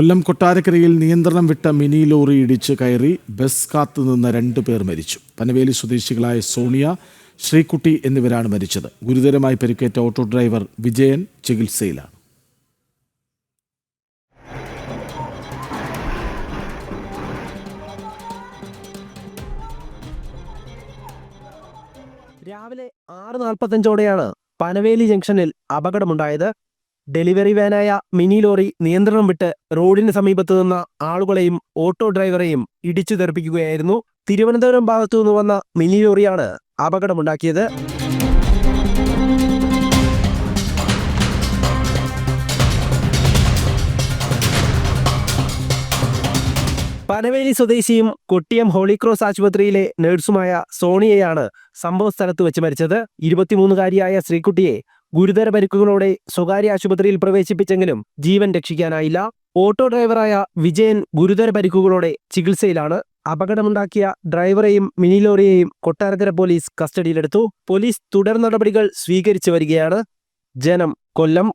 കൊല്ലം കൊട്ടാരക്കരയിൽ നിയന്ത്രണം വിട്ട മിനി ലോറി ഇടിച്ച് കയറി ബസ് കാത്തു നിന്ന് രണ്ടു പേർ മരിച്ചു. പനവേലി സ്വദേശികളായ സോണിയ ശ്രീകുട്ടി എന്നിവരാണ് മരിച്ചത്. ഗുരുതരമായി പരിക്കേറ്റ ഓട്ടോ ഡ്രൈവർ വിജയൻ ചികിത്സയിലാണ്. രാവിലെ ആറ് നാൽപ്പത്തഞ്ചോടെയാണ് പനവേലി ജംഗ്ഷനിൽ അപകടമുണ്ടായത്. ഡെലിവറി വാനായ മിനി ലോറി നിയന്ത്രണം വിട്ട് റോഡിന് സമീപത്ത് നിന്ന ആളുകളെയും ഓട്ടോ ഡ്രൈവറെയും ഇടിച്ചു തെറിപ്പിക്കുകയായിരുന്നു. തിരുവനന്തപുരം ഭാഗത്തു നിന്ന് വന്ന മിനി ലോറിയാണ് അപകടമുണ്ടാക്കിയത്. പനവേലി സ്വദേശിയും കൊട്ടിയം ഹോളിക്രോസ് ആശുപത്രിയിലെ നഴ്സുമായ സോണിയയാണ് സംഭവസ്ഥലത്ത് വെച്ച് മരിച്ചത്. ഇരുപത്തിമൂന്നുകാരിയായ ശ്രീകുട്ടിയെ ഗുരുതര പരിക്കുകളോടെ സ്വകാര്യ ആശുപത്രിയിൽ പ്രവേശിപ്പിച്ചെങ്കിലും ജീവൻ രക്ഷിക്കാനായില്ല. ഓട്ടോ ഡ്രൈവറായ വിജയൻ ഗുരുതര പരിക്കുകളോടെ ചികിത്സയിലാണ്. അപകടമുണ്ടാക്കിയ ഡ്രൈവറെയും മിനി ലോറിയെയും കൊട്ടാരക്കര പോലീസ് കസ്റ്റഡിയിലെടുത്തു. പോലീസ് തുടർ നടപടികൾ സ്വീകരിച്ചു വരികയാണ്. ജനം കൊല്ലം.